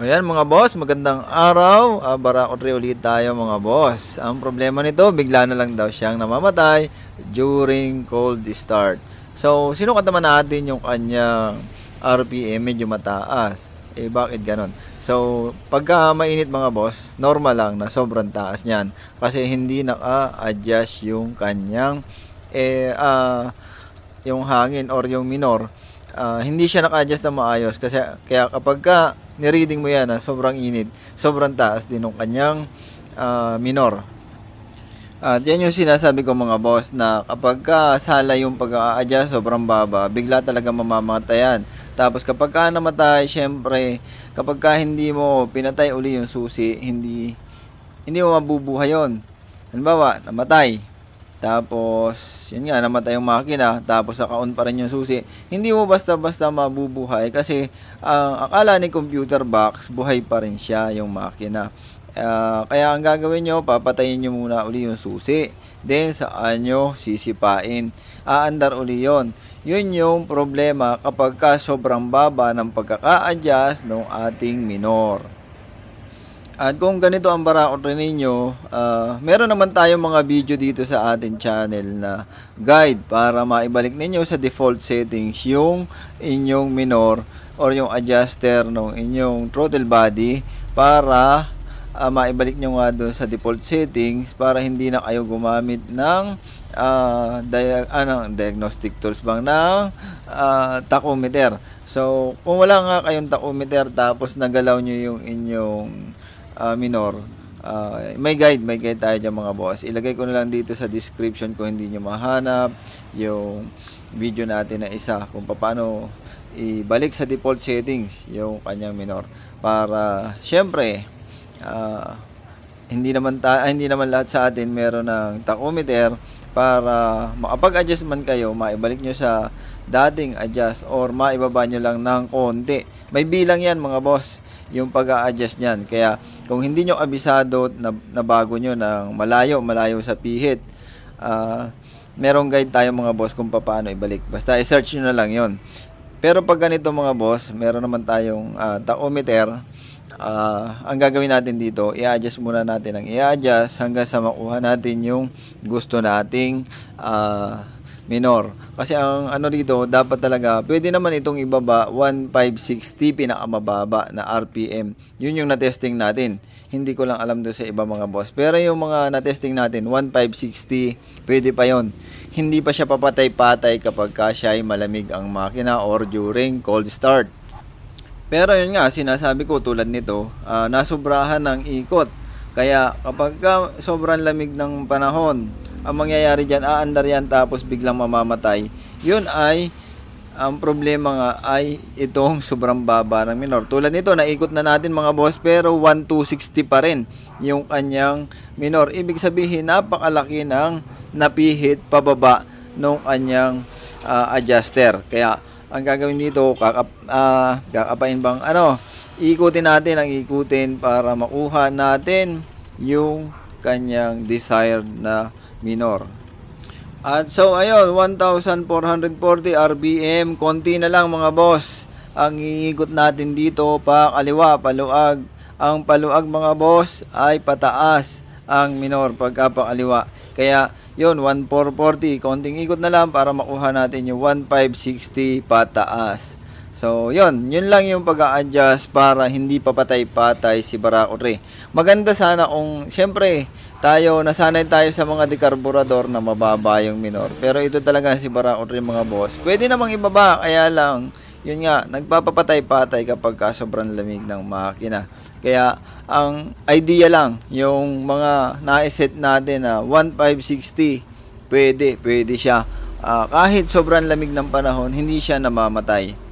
Ayan mga boss, magandang araw. Uh, Barako Tree ulit tayo mga boss. Ang problema nito, bigla na lang daw siyang namamatay during cold start. So, sinukat naman natin yung kanyang RPM medyo mataas. Eh, bakit ganon? So, pagka mainit mga boss, normal lang na sobrang taas niyan. Kasi hindi naka-adjust yung kanyang eh, ah, yung hangin or yung minor ah, hindi siya naka-adjust na maayos kasi kaya kapag ka ni-reading mo yan na sobrang init, sobrang taas din ng kanyang ah, minor. At yan yung sinasabi ko mga boss na kapag ka sala yung pag-a-adjust sobrang baba, bigla talaga mamamatayan. Tapos kapag ka namatay, syempre, kapag ka hindi mo pinatay uli yung susi, hindi hindi mo mabubuhay yon. Halimbawa, namatay. Tapos, yun nga, namatay yung makina, tapos naka-on pa rin yung susi. Hindi mo basta-basta mabubuhay kasi ang akala ni computer box, buhay pa rin siya yung makina. Ah, kaya ang gagawin nyo, papatayin nyo muna uli yung susi. Then, saan nyo sisipain. Aandar uli yon. Yun yung problema kapag ka sobrang baba ng pagkaka-adjust ng ating minor. At kung ganito ang barakot rin ninyo, ah, meron naman tayong mga video dito sa ating channel na guide para maibalik ninyo sa default settings yung inyong minor or yung adjuster ng inyong throttle body para ah, maibalik nyo nga doon sa default settings para hindi na kayo gumamit ng ah, dia- ano, diagnostic tools bang ng ah, tachometer. So, kung wala nga kayong tachometer tapos nagalaw nyo yung inyong ah, minor, ah, may guide, may guide tayo dyan mga boss. Ilagay ko na lang dito sa description kung hindi nyo mahanap yung video natin na isa kung paano ibalik sa default settings yung kanyang minor para syempre ah, hindi naman ta- ah, hindi naman lahat sa atin meron ng tachometer para makapag-adjust man kayo, maibalik nyo sa dating adjust or maibaba nyo lang ng konti. May bilang yan mga boss, yung pag-a-adjust niyan. Kaya kung hindi nyo abisado na, na bago nyo ng malayo, malayo sa pihit, ah merong guide tayo mga boss kung paano ibalik. Basta i-search nyo na lang yon. Pero pag ganito mga boss, meron naman tayong ah, tachometer. Ah, ang gagawin natin dito, i-adjust muna natin ang i-adjust hanggang sa makuha natin yung gusto nating ah, minor. Kasi ang ano dito, dapat talaga, pwede naman itong ibaba 1560 pinakamababa na RPM. Yun yung na-testing natin. Hindi ko lang alam doon sa iba mga boss. Pero yung mga na-testing natin, 1560, pwede pa yon. Hindi pa siya papatay-patay kapag ka siya ay malamig ang makina or during cold start. Pero yun nga, sinasabi ko tulad nito, ah, nasubrahan ng ikot. Kaya kapag ka sobrang lamig ng panahon, ang mangyayari dyan, aandar yan tapos biglang mamamatay. Yun ay, ang problema nga ay itong sobrang baba ng minor. Tulad nito, naikot na natin mga boss, pero 1260 pa rin yung kanyang minor. Ibig sabihin, napakalaki ng napihit pababa ng kanyang ah, adjuster. Kaya, ang gagawin dito, kakap, ah, kakapain bang ano, ikutin natin ang ikutin para makuha natin yung kanyang desired na minor. At so ayun, 1,440 RBM, konti na lang mga boss. Ang iikot natin dito pa kaliwa, paluag. Ang paluag mga boss ay pataas ang minor pagka pa kaliwa. Kaya yun, 1,440, konting ikot na lang para makuha natin yung 1,560 pataas. So, yun. Yun lang yung pag-a-adjust para hindi papatay-patay si Barako 3. Maganda sana kung, syempre, tayo, nasanay tayo sa mga dekarburador na mababa yung minor. Pero ito talaga si Barako 3 mga boss. Pwede namang ibaba, kaya lang, yun nga, nagpapapatay-patay kapag ka sobrang lamig ng makina. Kaya, ang idea lang, yung mga naiset natin na 1560, pwede, pwede siya. Ah, kahit sobrang lamig ng panahon, hindi siya namamatay.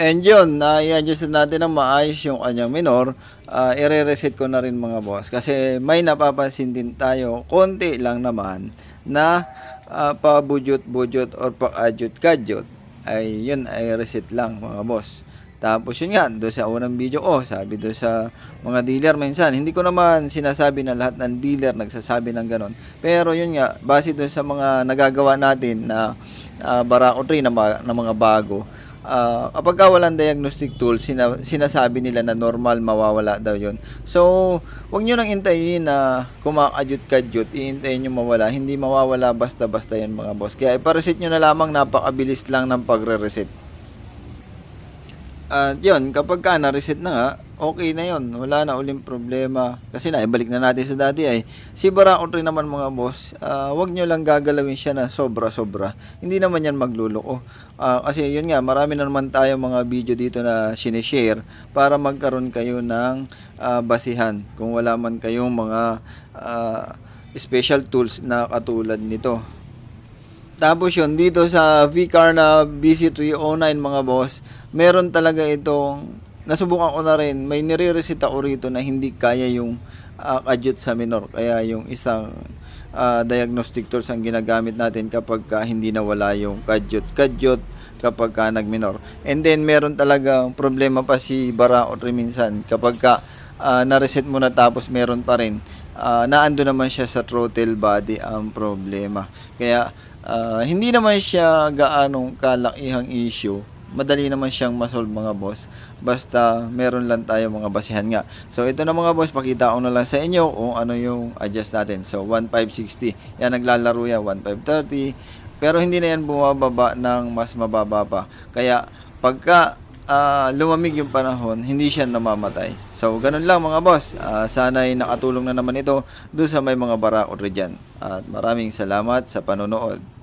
And yun, na-adjust natin ng maayos yung kanyang minor, uh, i-reset ko na rin mga boss. Kasi may napapansin din tayo, konti lang naman, na uh, pabudjot-budjot or pa-adjut-kadjut. Ay yun, ay reset lang mga boss. Tapos yun nga, doon sa unang video ko, sabi doon sa mga dealer minsan, hindi ko naman sinasabi na lahat ng dealer nagsasabi ng ganon. Pero yun nga, base doon sa mga nagagawa natin na uh, barako 3 na, na mga bago, ah, kapag ka walang diagnostic tool, sina- sinasabi nila na normal, mawawala daw yon So, wag nyo nang intayin na kumakadyot-kadyot, iintayin nyo mawala. Hindi mawawala basta-basta yan mga boss. Kaya ipareset nyo na lamang, napakabilis lang ng pagre-reset. At yun, kapag ka na-reset na nga, okay na yun. Wala na uling problema. Kasi na, ibalik na natin sa dati ay, si Barako rin naman mga boss, ah, wag nyo lang gagalawin siya na sobra-sobra. Hindi naman yan magluloko. Ah, kasi yun nga, marami na naman tayo mga video dito na sinishare para magkaroon kayo ng ah, basihan. Kung wala man kayong mga ah, special tools na katulad nito. Tapos yun, dito sa VCAR na BC309 mga boss, meron talaga itong, nasubukan ko na rin, may nire-reset ako rito na hindi kaya yung uh, kadyot sa minor. Kaya yung isang ah, diagnostic tools ang ginagamit natin kapag ka hindi nawala yung kadyot-kadyot kapag ka nag-minor. And then meron talagang problema pa si Barao minsan kapag ka ah, na-reset mo na tapos meron pa rin ah, naando naman siya sa throttle body ang problema. Kaya ah, hindi naman siya gaanong kalakihang issue. Madali naman siyang masolve mga boss. Basta meron lang tayo mga basihan nga. So ito na mga boss, pakita ko na lang sa inyo kung ano yung adjust natin. So 1560. Yan naglalaro yan 1530. Pero hindi na yan bumababa ng mas mababa pa. Kaya pagka ah, lumamig yung panahon, hindi siya namamatay. So, ganun lang mga boss. Ah, sana'y nakatulong na naman ito doon sa may mga barako dyan. At maraming salamat sa panonood.